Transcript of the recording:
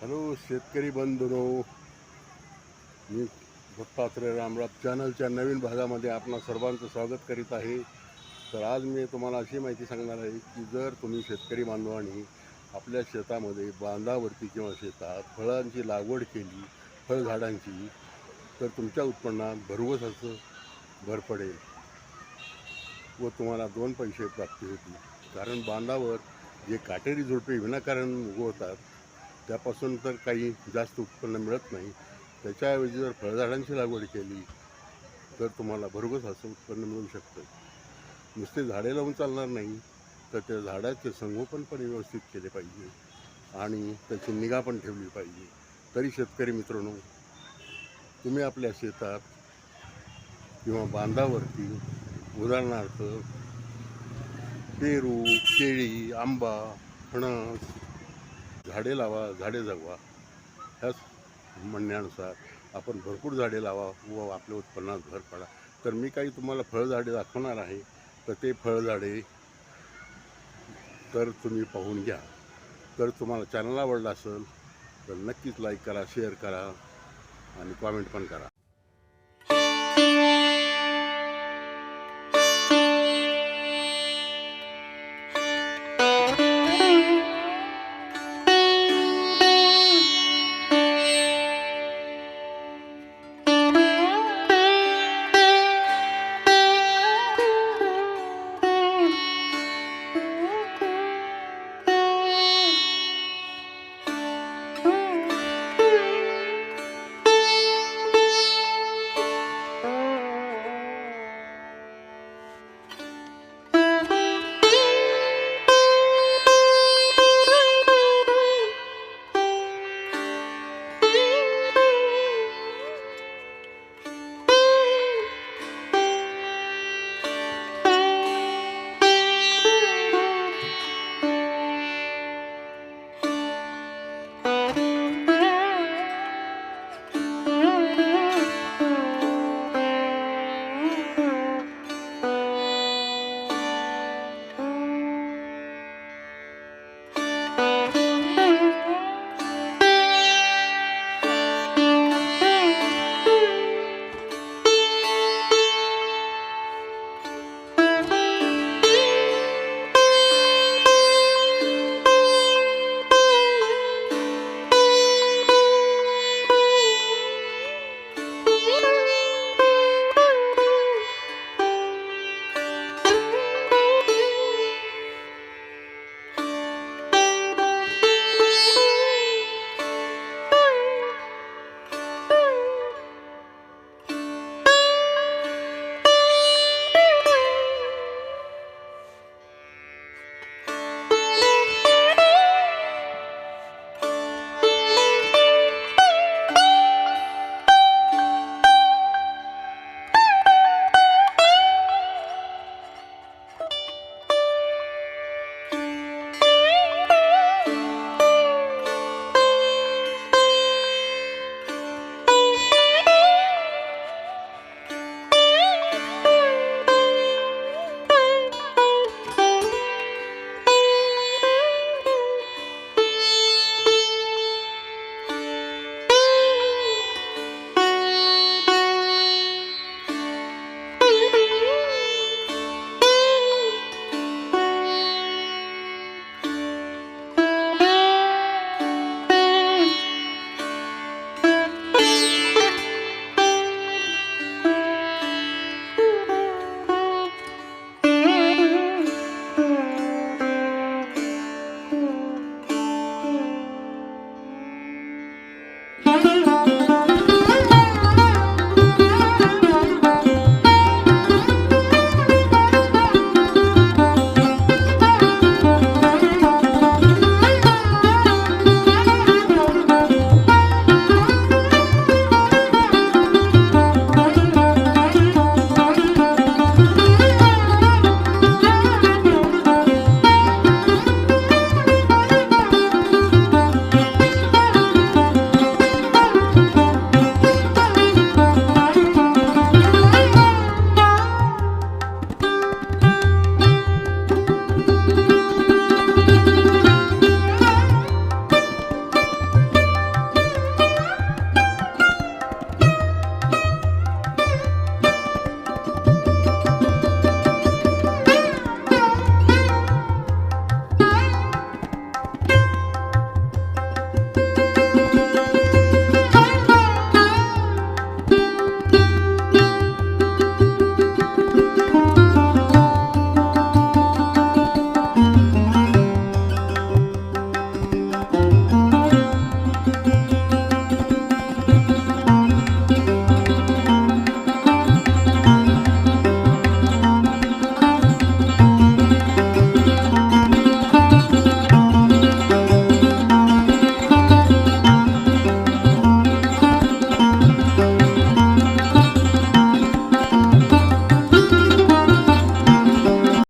Hello शेतकरी बंधुनो. मी दत्तात्रय रामराब चॅनलच्या नवीन भागामध्ये आपणा सर्वांचं स्वागत करीत आहे. तर आज मी तुम्हाला अशी माहिती सांगणार आहे की जर तुम्ही शेतकरी बांधवांनी आपल्या शेतामध्ये बांधावरती किंवा शेतात फळांची लागवड केली फळझाडांची तर तुमच्या उत्पन्नात भरवस असं भर पडेल व तुम्हाला दोन पैसे प्राप्ती होतील. कारण बांधावर जे काटेरी झुडपे विनाकारण उगवतात त्यापासून तर काही जास्त उत्पन्न मिळत नाही. त्याच्याऐवजी जर फळझाडांची लागवड केली तर तुम्हाला भरघोस असं उत्पन्न मिळू शकतं. नुसते झाडे लावून चालणार नाही तर त्या झाडाचे संगोपन पण व्यवस्थित केले पाहिजे आणि त्याची निगा पण ठेवली पाहिजे. तरी शेतकरी मित्रांनो तुम्ही आपल्या शेतात किंवा बांधावरती उदाहरणार्थ पेरू केळी आंबा फणस झाडे लावा झाडे जगवा. ह्याच म्हणण्यानुसार आपण भरपूर झाडे लावा व आपल्या उत्पन्नात भर पडा. तर मी काही तुम्हाला फळझाडे दाखवणार आहे तर ते फळझाडे तर तुम्ही पाहून घ्या. तर तुम्हाला चॅनल आवडला असेल तर नक्कीच लाईक करा शेअर करा आणि कॉमेंट पण करा.